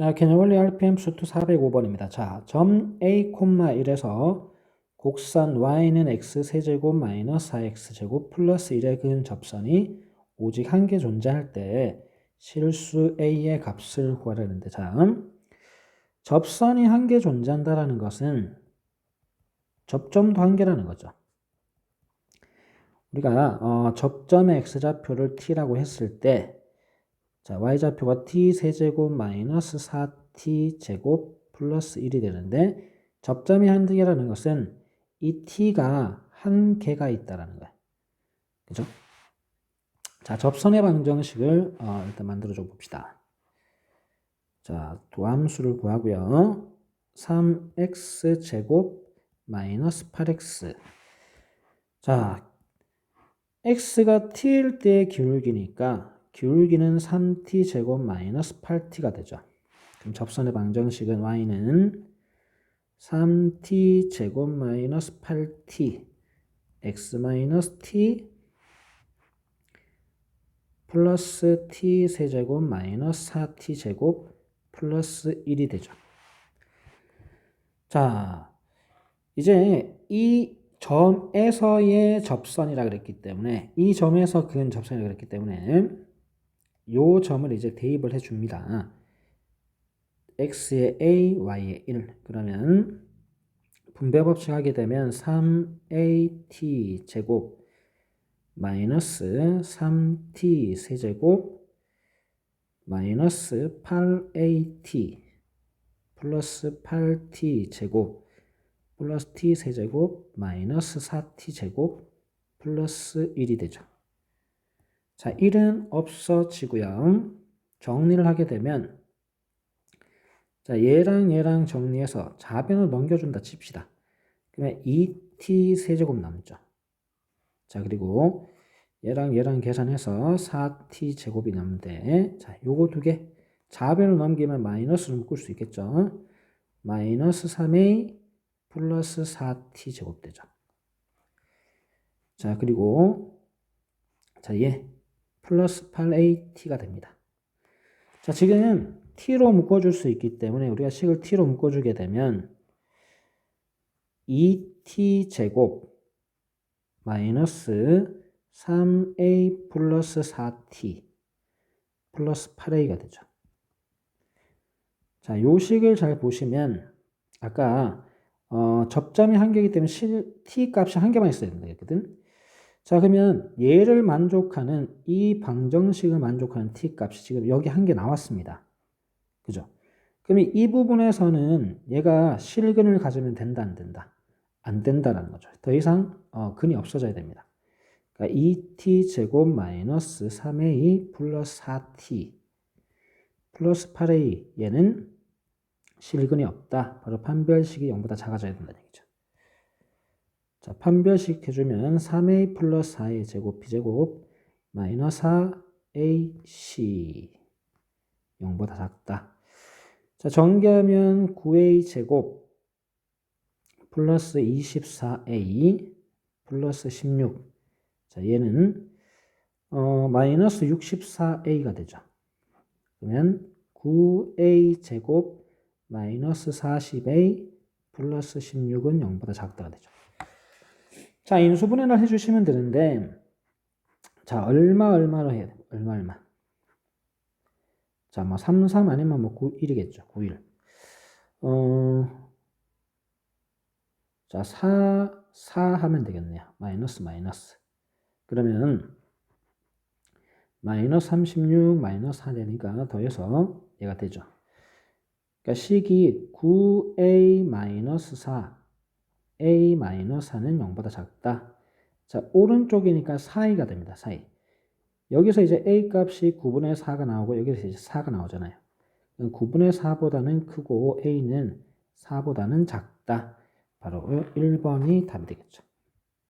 자, 개념원리 RPM 수트 405번입니다. 자, 점 A, 1에서 곡선 y는 x 세제곱 마이너스 4x 제곱 플러스 1의 근 접선이 오직 한 개 존재할 때 실수 a의 값을 구하라는데 자, 접선이 한 개 존재한다라는 것은 접점도 한 개라는 거죠. 우리가 어, 접점의 x좌표를 t라고 했을 때 자, y좌표가 t 세제곱 마이너스 4t 제곱 플러스 1이 되는데 접점이 한 개라는 것은 이 t가 한 개가 있다라는 거예요. 그죠? 자, 접선의 방정식을 어, 일단 만들어 줘 봅시다. 자, 도함수를 구하고요. 3x 제곱 마이너스 8x. 자, x가 t일 때의 기울기니까 기울기는 3t 제곱 마이너스 8t가 되죠. 그럼 접선의 방정식은 y는 3t 제곱 마이너스 8t x 마이너스 t 플러스 t 세제곱 마이너스 4t 제곱 플러스 1이 되죠. 자, 이제 이 점에서의 접선이라 그랬기 때문에 이 점에서 근 접선이라 그랬기 때문에 요 점을 이제 대입을 해줍니다. x의 a, y의 1 그러면 분배 법칙 하게 되면 3at 제곱 마이너스 3t 세제곱 마이너스 8at 플러스 8t 제곱 플러스 t 세제곱 마이너스 4t 제곱 플러스 1이 되죠. 자, 1은 없어지고요. 정리를 하게 되면 자, 얘랑 얘랑 정리해서 좌변을 넘겨준다 칩시다. 그러면 2t 세제곱 남죠. 자, 그리고 얘랑 얘랑 계산해서 4t 제곱이 남는데 자, 요거 두개 좌변을 넘기면 마이너스를 묶을 수 있겠죠. 마이너스 3a 플러스 4t 제곱 되죠. 자, 그리고 자, 얘 플러스 8at가 됩니다. 자, 지금 t로 묶어줄 수 있기 때문에 우리가 식을 t로 묶어주게 되면 2t 제곱 마이너스 3a 플러스 4t 플러스 8a가 되죠. 자, 요 식을 잘 보시면 아까 어, 접점이 한 개이기 때문에 실, t 값이 한 개만 있어야 된다거든. 자, 그러면 얘를 만족하는 이 방정식을 만족하는 t 값이 지금 여기 한 개 나왔습니다. 그죠? 그러면 이 부분에서는 얘가 실근을 가지면 된다, 안 된다? 안 된다라는 거죠. 더 이상 어, 근이 없어져야 됩니다. 그러니까 2t 제곱 마이너스 3a 플러스 4t 플러스 8a 얘는 실근이 없다. 바로 판별식이 0보다 작아져야 된다는 얘기죠. 자, 판별식 해주면 3a 플러스 4a 제곱 b제곱 마이너스 4ac 0보다 작다. 자, 전개하면 9a 제곱 플러스 24a 플러스 16. 자, 얘는 어, 마이너스 64a가 되죠. 그러면 9a 제곱 마이너스 40a 플러스 16은 0보다 작다가 되죠. 자, 인수분해를 해주시면 되는데, 자, 얼마, 얼마로 해야 돼? 얼마, 얼마. 자, 뭐, 3, 3 아니면 뭐, 9, 1이겠죠. 9, 1. 어, 자, 4, 4 하면 되겠네요. 마이너스, 마이너스. 그러면, 마이너스 36, 마이너스 4 되니까 더해서 얘가 되죠. 그러니까 식이 9a 마이너스 4, a-4는 0보다 작다. 자, 오른쪽이니까 사이가 됩니다. 사이. 여기서 이제 a 값이 9분의 4가 나오고 여기서 이제 4가 나오잖아요. 9분의 4보다는 크고 a는 4보다는 작다. 바로 1번이 답이 되겠죠.